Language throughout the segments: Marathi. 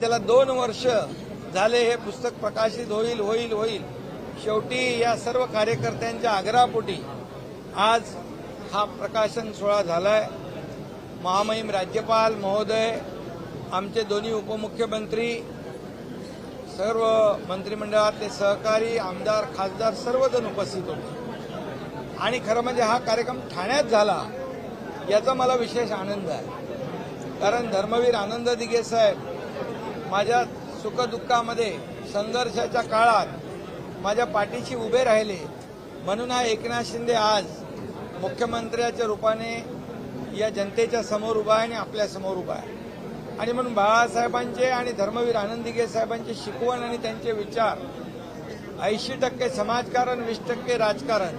त्याला दोन वर्ष झाले हे पुस्तक प्रकाशित होईल होईल होईल. शेवटी या सर्व कार्यकर्त्यांच्या आग्रहापोटी आज हा प्रकाशन सोहळा झालाय. महामहिम राज्यपाल महोदय आमचे दोन्ही उपमुख्यमंत्री सर्व मंत्रिमंडळातले सहकारी आमदार खासदार सर्वजण उपस्थित होते. आणि खरं म्हणजे हा कार्यक्रम ठाण्यात झाला याचा मला विशेष आनंद आहे. कारण धर्मवीर आनंद दिघे साहेब माझ्या सुखदुःखामध्ये संघर्षाच्या काळात माझ्या पाठीशी उभे राहिले. म्हणून हा एकनाथ शिंदे आज मुख्यमंत्र्याच्या रूपाने या जनतेच्या समोर उभा आहे आणि आपल्यासमोर उभा आहे. आणि म्हणून बाळासाहेबांचे आणि धर्मवीर आनंदीगे साहेबांचे साहेबांची शिकवण आणि त्यांचे विचार ऐंशी टक्के समाजकारण वीस टक्के राजकारण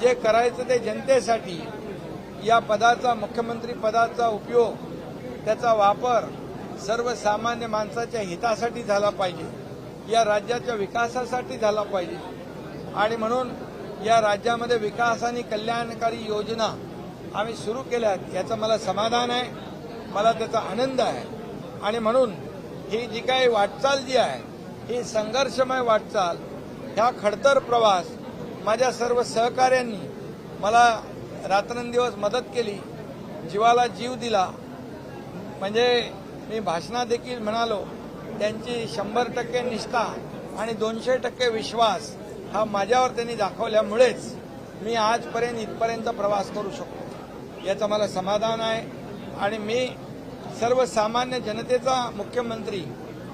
जे करायचं ते जनतेसाठी या पदाचा मुख्यमंत्री पदाचा उपयोग त्याचा वापर सर्वसामान्य माणसाच्या हितासाठी झाला पाहिजे. या राज्याच्या विकासासाठी झाला पाहिजे. आणि म्हणून या राज्यामध्ये विकास आणि कल्याणकारी योजना आम्ही सुरू केल्यात याचं मला समाधान आहे मला त्याचा आनंद आहे. आणि म्हणून ही जी काही वाटचाल जी आहे ही संघर्षमय वाटचाल ह्या खडतर प्रवास माझ्या सर्व सहकाऱ्यांनी मला रात्रंदिवस मदत केली जीवाला जीव दिला. म्हणजे मी भाषणात देखील म्हणालो त्यांची शंभर टक्के निष्ठा आणि दोनशे टक्के विश्वास हा माझ्यावर त्यांनी दाखवल्यामुळेच मी आजपर्यंत इथपर्यंत प्रवास करू शकतो. याचं मला समाधान आहे. आणि मी सर्वसामान्य जनतेचा मुख्यमंत्री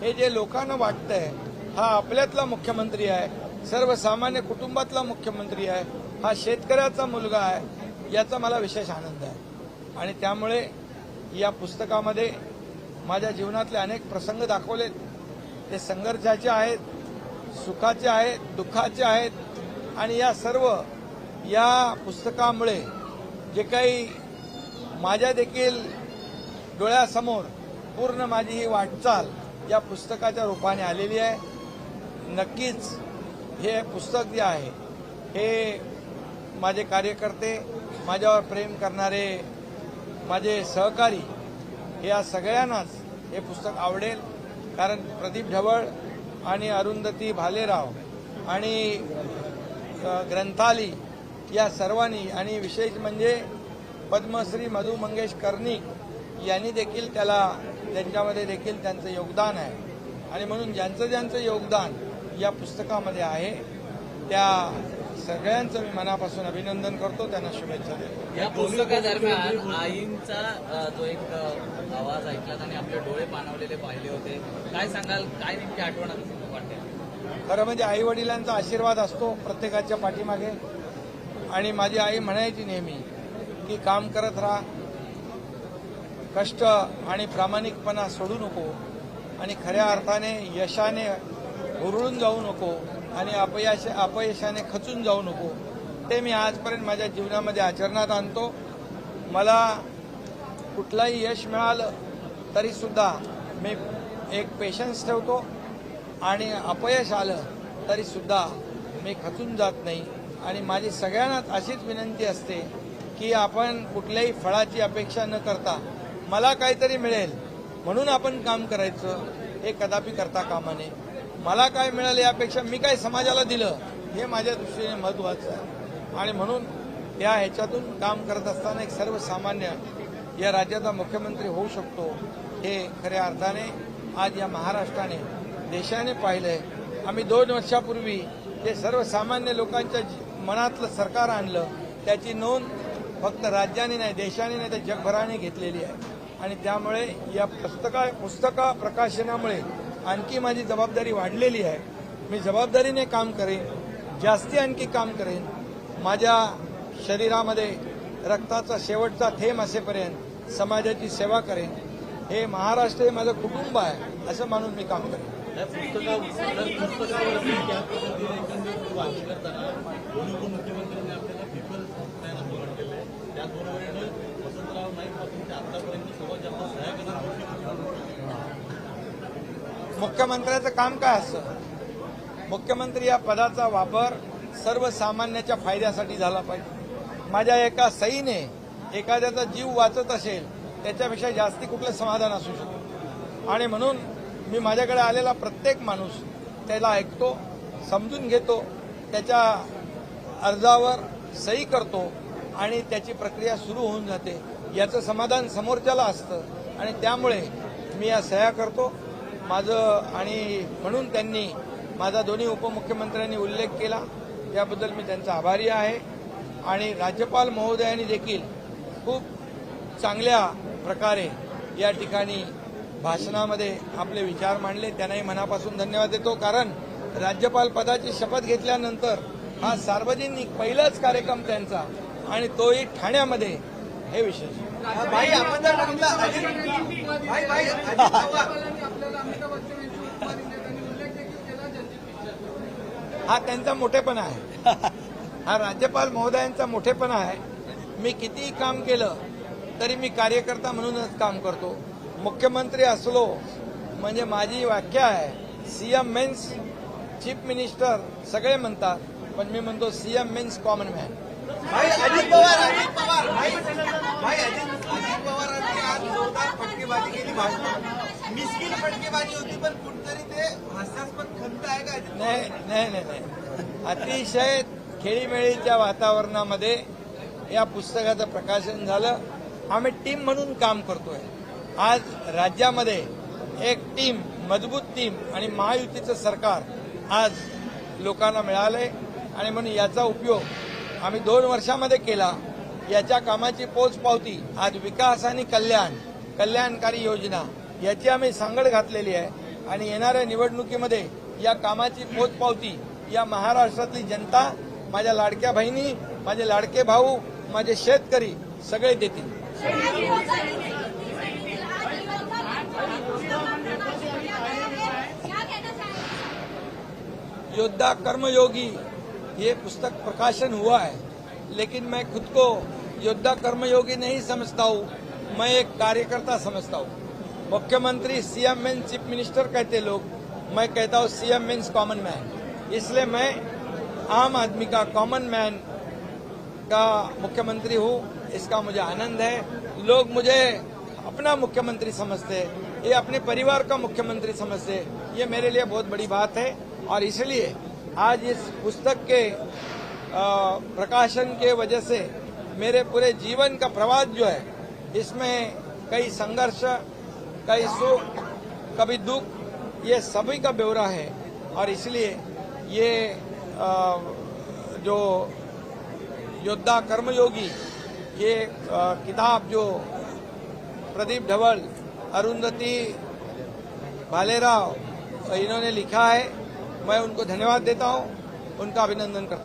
हे जे लोकांना वाटतंय हा आपल्यातला मुख्यमंत्री आहे सर्वसामान्य कुटुंबातला मुख्यमंत्री आहे हा शेतकऱ्याचा मुलगा आहे याचा मला विशेष आनंद आहे. आणि त्यामुळे या पुस्तकामध्ये माझ्या जीवनातले अनेक प्रसंग दाखवलेत. ते संघर्षाचे आहेत सुखाचे आहेत दुःखाचे आहेत. आणि या सर्व या पुस्तकामुळे जे काही माझ्या देखील डोळ्यासमोर पूर्ण माझी ही वाटचाल या पुस्तकाच्या रूपाने आलेली आहे. नक्कीच हे पुस्तक जे आहे हे माझे कार्यकर्ते माझ्यावर प्रेम करणारे माझे सहकारी या सगळ्यांनाच हे पुस्तक आवडेल कारण प्रदीप ढवळ आणि अरुंधती भालेराव आणि ग्रंथाली या सर्वांनी आणि विशेष म्हणजे पद्मश्री मधु मंगेश कर्णिक यांनी देखील त्याला त्यांच्यामध्ये देखील त्यांचं योगदान आहे. आणि म्हणून ज्यांचं ज्यांचं योगदान या पुस्तकामध्ये आहे त्या सगळ्यांचं मी मनापासून अभिनंदन करतो त्यांना शुभेच्छा देतो. या पुस्तकादरम्यान आईंचा तो एक आवाज ऐकलात आणि आपले डोळे पाणवलेले पाहिले होते काय सांगाल काय नेमकी आठवण वाटते? खरं म्हणजे आई वडिलांचा आशीर्वाद असतो प्रत्येकाच्या पाठीमागे. आणि माझी आई म्हणायची नेहमी की काम करत राहा. कष्ट आणि प्रामाणिकपणा सोडू नको आणि खऱ्या अर्थाने यशाने हुरळून जाऊ नको. आणि अपयश अपयशाने खचून जाऊ नको. ते मी आजपर्यंत माझ्या जीवनामध्ये आचरणात आणतो. मला कुठलंही यश मिळालं तरीसुद्धा मी एक पेशन्स ठेवतो. आणि अपयश आलं तरीसुद्धा मी खचून जात नाही. आणि माझी सगळ्यांनाच अशीच विनंती असते की आपण कुठल्याही फळाची अपेक्षा न करता मला काहीतरी मिळेल म्हणून आपण काम करायचं हे कदापि करता कामा नये. मला काय मिळालं यापेक्षा मी काय समाजाला दिलं हे माझ्या दृष्टीने महत्वाचं आहे. आणि म्हणून या ह्याच्यातून काम करत असताना एक सर्वसामान्य या राज्याचा मुख्यमंत्री होऊ शकतो हे खऱ्या अर्थाने आज या महाराष्ट्राने देशाने पाहिलंय. आम्ही दोन वर्षापूर्वी जे सर्वसामान्य लोकांच्या जी- मनातलं सरकार आणलं त्याची नोंद फक्त राज्याने नाही देशाने नाही तर जगभराने घेतलेली आहे. आणि त्यामुळे या पुस्तका पुस्तका प्रकाशनामुळे आणखी माझी जबाबदारी वाढलेली आहे. मी जबाबदारीने काम करेन जास्ती आणखी काम करेन. माझ्या शरीरामध्ये रक्ताचा शेवटचा थेंब असेपर्यंत समाजाची सेवा करेन. हे महाराष्ट्र हे माझं कुटुंब आहे असं मानून मी काम करेन. या मुख्यमंत्र्याचं काम काय असतं? मुख्यमंत्री या पदाचा वापर सर्वसामान्याच्या फायद्यासाठी झाला पाहिजे. माझ्या एका सईने एखाद्याचा जीव वाचत असेल त्याच्यापेक्षा जास्ती कुठलं समाधान असू शकतं आणि म्हणून मी माझ्याकडे आलेला प्रत्येक माणूस त्याला ऐकतो समजून घेतो त्याच्या अर्जावर सही करतो आणि त्याची प्रक्रिया सुरू होऊन जाते. याचं समाधान समोरच्याला असतं आणि त्यामुळे मी या सह्या करतो. माझं आणि म्हणून त्यांनी माझा दोन्ही उपमुख्यमंत्र्यांनी उल्लेख केला याबद्दल मी त्यांचा आभारी आहे. आणि राज्यपाल महोदयांनी देखील खूप चांगल्या प्रकारे या ठिकाणी भाषणामध्ये आपले विचार मांडले. त्यांनाही मनापासून धन्यवाद देतो. कारण राज्यपाल पदाची शपथ घेतल्यानंतर हा सार्वजनिक पहिलाच कार्यक्रम त्यांचा आणि तोही ठाण्यामध्ये. हे विशेष भाई आपण जर बघितलं अजित भाई भाई अजित पवार हा त्यांचा मोठेपणा आहे. हा राज्यपाल महोदयांचा मोठेपणा आहे. मी कितीही काम केलं तरी मी कार्यकर्ता म्हणूनच काम करतो. मुख्यमंत्री असलो म्हणजे माझी व्याख्या आहे सीएम मीन्स चीफ मिनिस्टर सगळे म्हणतात पण मी म्हणतो सीएम मीन्स कॉमन मॅन. भाई अजित पवार अजित पवार. भाई अजित अजित पवारांनी आज जोरदार फटकेबाजी केली भाषण मिस्किल फटकेबाजी होती पण नाही नाही नाही नाही. अतिशय खेळीमेळीच्या वातावरणामध्ये या पुस्तकाचं प्रकाशन झालं. आम्ही टीम म्हणून काम करतोय. आज राज्यामध्ये एक टीम मजबूत टीम आणि महायुतीचं सरकार आज लोकांना मिळालंय. आणि म्हणून याचा उपयोग आम्ही दोन वर्षामध्ये केला. याच्या कामाची पोचपावती आज विकास आणि कल्याण कल्याणकारी योजना याची आम्ही सांगड घातलेली आहे. आणि येणाऱ्या निवडणुकीमध्ये या कामाची पोचपावती या महाराष्ट्रातली जनता माझ्या लाडक्या बहिणी माझे लाडके भाऊ माझे शेतकरी सगळे देतील. योद्धा कर्मयोगी ये पुस्तक प्रकाशन हुआ है लेकिन मैं खुद को योद्धा कर्मयोगी नहीं समझता हूँ मैं एक कार्यकर्ता समझता हूँ। मुख्यमंत्री सीएम मीन चीफ मिनिस्टर कहते लोग, मैं कहता हूँ सीएम मीन्स कॉमन मैन इसलिए मैं आम आदमी का कॉमन मैन का मुख्यमंत्री हूँ, इसका मुझे आनंद है। लोग मुझे अपना मुख्यमंत्री समझते ये अपने परिवार का मुख्यमंत्री समझते ये मेरे लिए बहुत बड़ी बात है और इसलिए आज इस पुस्तक के प्रकाशन के वजह से मेरे पूरे जीवन का प्रवास जो है, इसमें कई संघर्ष कई सुख, कभी दुख, ये सभी का ब्यौरा है। और इसलिए ये जो योद्धा कर्मयोगी, ये किताब जो प्रदीप ढवल अरुंधति भालेराव, इन्होंने लिखा है, मैं उनको धन्यवाद देता हूँ, उनका अभिनंदन करता हूँ।